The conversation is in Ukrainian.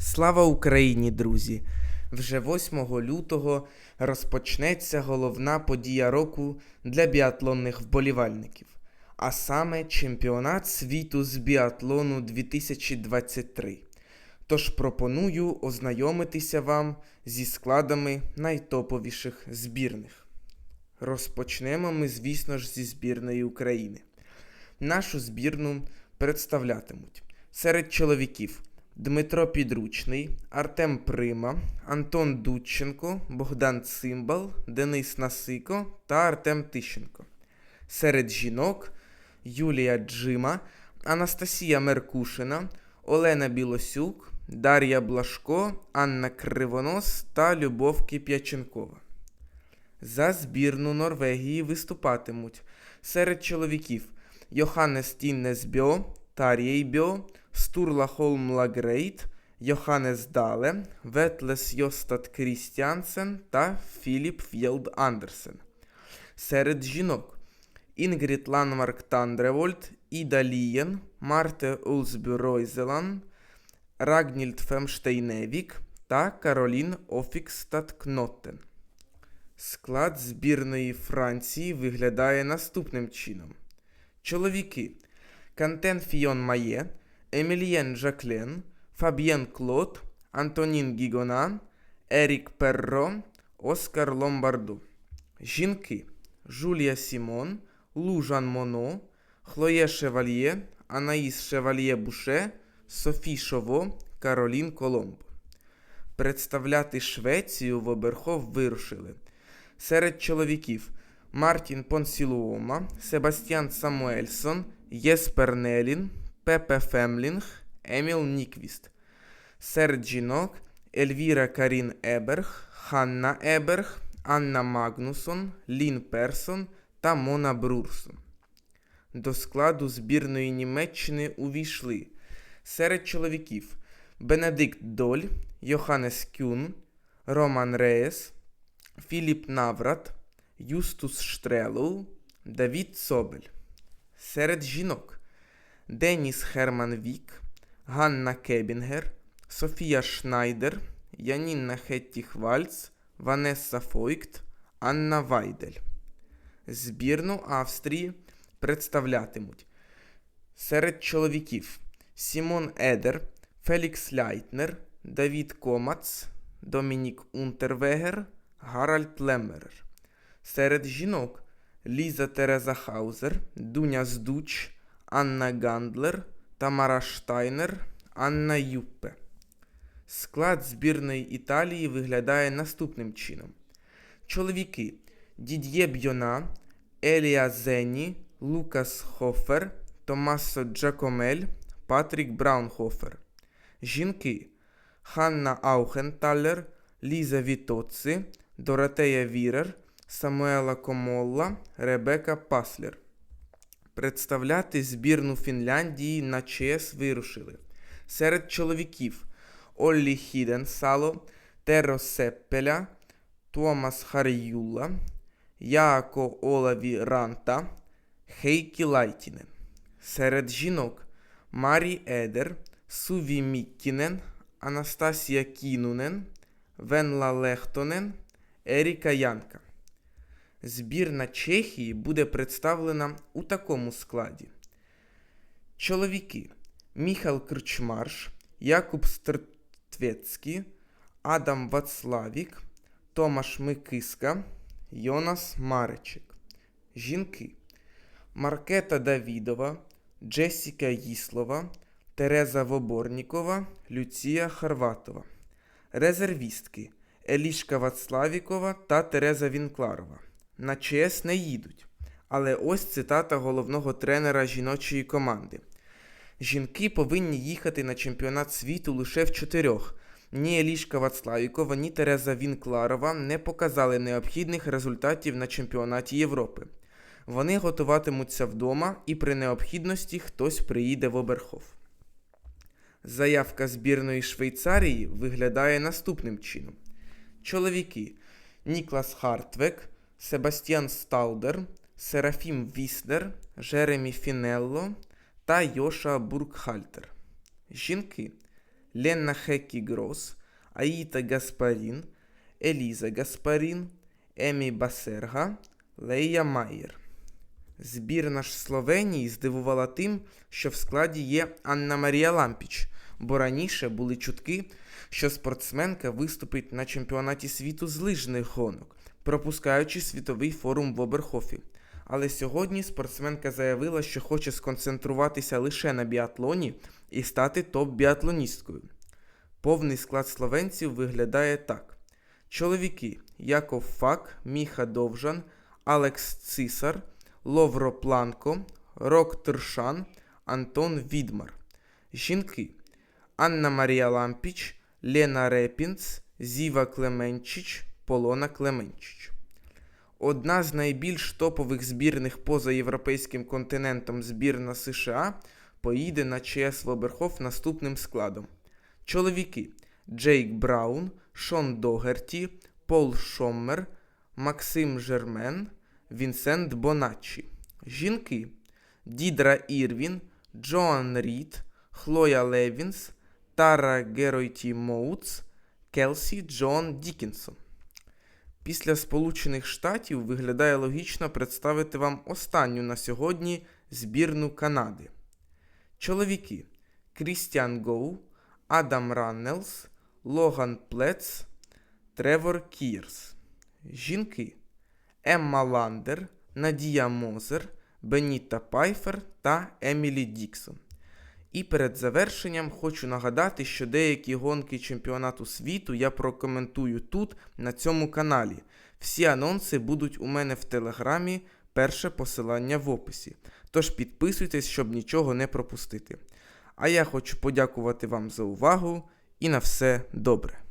Слава Україні, друзі! Вже 8 лютого розпочнеться головна подія року для біатлонних вболівальників, а саме Чемпіонат світу з біатлону 2023. Тож пропоную ознайомитися вам зі складами найтоповіших збірних. Розпочнемо ми, звісно ж, зі збірної України. Нашу збірну представлятимуть серед чоловіків Дмитро Підручний, Артем Прима, Антон Дудченко, Богдан Цимбал, Денис Насико та Артем Тищенко. Серед жінок Юлія Джима, Анастасія Меркушина, Олена Білосюк, Дар'я Блашко, Анна Кривонос та Любов Кип'яченкова. За збірну Норвегії виступатимуть серед чоловіків Йоханнес Тіннес Бьо, Холм Лагрейт, Йоханнес Дале, Ветлес Йостат Крістіансен та Філіп Ф'єлд Андерсен. Серед жінок Інгрід Ланмарк Тандревольд, Іда Лієн, Марте Улсбю Ройзелан, Рагнільд Фемштейневік та Каролін Офікстад Кноттен. Склад збірної Франції виглядає наступним чином: чоловіки Кантен Фіон Має, Емілієн Жаклен, Фаб'єн Клод, Антонін Гігонан, Ерік Перро, Оскар Ломбарду. Жінки Жулія Сімон, Лужан Моно, Хлоє Шевальє, Анаїс Шевальє Буше, Софі Шово, Каролін Коломбо. Представляти Швецію в оберхов вирушили. Серед чоловіків Мартін Понсілуома, Себастьян Самуельсон, Єспер Нелін, Пепе Фемлінг, Еміл Ніквіст. Серед жінок Ельвіра Карін Еберг, Ханна Еберг, Анна Магнусон, Лін Персон та Мона Брурсон. До складу збірної Німеччини увійшли серед чоловіків Бенедикт Доль, Йоханнес Кюн, Роман Реєс, Філіп Наврат, Юстус Штрелоу, Давід Собель. Серед жінок Деніс Херман Вік, Ганна Кебінгер, Софія Шнайдер, Янінна Хетті Хвальц, Ванесса Фойкт, Анна Вайдель. Збірну Австрії представлятимуть серед чоловіків Сімон Едер, Фелікс Ляйтнер, Давід Комац, Домінік Унтервегер, Гаральд Леммерер. Серед жінок Ліза Тереза Хаузер, Дуня Здуч, Анна Гандлер, Тамара Штайнер, Анна Юппе. Склад збірної Італії виглядає наступним чином: чоловіки Дід'є Бьона, Елія Зені, Лукас Хофер, Томасо Джакомель, Патрік Браунхофер. Жінки Ханна Аухенталер, Ліза Вітоци, Доротея Вірер, Самуела Комолла, Ребека Паслер. Представляти збірну Фінляндії на ЧС вирушили. Серед чоловіків Оллі Хіденсало, Теро Сеппеля, Туомас Харюла, Яако Олаві Ранта, Хейкі Лайтінен. Серед жінок Марі Едер, Суві Міккінен, Анастасія Кінунен, Венла Лехтонен, Еріка Янка. Збірна Чехії буде представлена у такому складі: Чоловіки Міхал Крчмарш, Якуб Стертвецький, Адам Вацлавік, Томаш Микиска, Йонас Маричик. Жінки Маркета Давідова, Джесіка Їслова, Тереза Воборнікова, Люція Харватова. Резервістки Елішка Вацлавікова та Тереза Вінкларова. На ЧС не їдуть. Але ось цитата головного тренера жіночої команди. Жінки повинні їхати на чемпіонат світу лише в чотирьох. Ні Елішка Вацлавікова, ні Тереза Вінкларова не показали необхідних результатів на чемпіонаті Європи. Вони готуватимуться вдома і при необхідності хтось приїде в Оберхов. Заявка збірної Швейцарії виглядає наступним чином: чоловіки Ніклас Хартвек, Себастьян Стаудер, Серафім Віснер, Жеремі Фінелло та Йоша Буркхальтер. Жінки Ленна Хеккі Грос, Аїта Гаспарін, Еліза Гаспарін, Емі Басерга, Лея Майєр. Збірна ж Словенії здивувала тим, що в складі є Анна Марія Лампіч, бо раніше були чутки, що спортсменка виступить на чемпіонаті світу з лижних гонок, пропускаючи світовий форум в Оберхофі. Але сьогодні спортсменка заявила, що хоче сконцентруватися лише на біатлоні і стати топ-біатлоністкою. Повний склад словенців виглядає так: чоловіки Яков Фак, Міха Довжан, Алекс Цисар, Ловро Планко, Рок Тершан, Антон Відмар. Жінки Анна Марія Лампіч, Лена Репінц, Зіва Клеменчич, Полона Клеменчич. Одна з найбільш топових збірних поза європейським континентом збірна США поїде на ЧС Воберхоф наступним складом. Чоловіки Джейк Браун, Шон Догерті, Пол Шоммер, Максим Жермен, Вінсент Боначчі. Жінки Дідра Ірвін, Джоан Рід, Хлоя Левінс, Тара Геройті Моуц, Келсі Джон Дікінсон. Після Сполучених Штатів виглядає логічно представити вам останню на сьогодні збірну Канади. Чоловіки Крістіан Гоу, Адам Раннелс, Логан Плец, Тревор Кірс. Жінки Емма Ландер, Надія Мозер, Беніта Пайфер та Емілі Діксон. І перед завершенням хочу нагадати, що деякі гонки чемпіонату світу я прокоментую тут, на цьому каналі. Всі анонси будуть у мене в телеграмі, перше посилання в описі. Тож підписуйтесь, щоб нічого не пропустити. А я хочу подякувати вам за увагу і на все добре.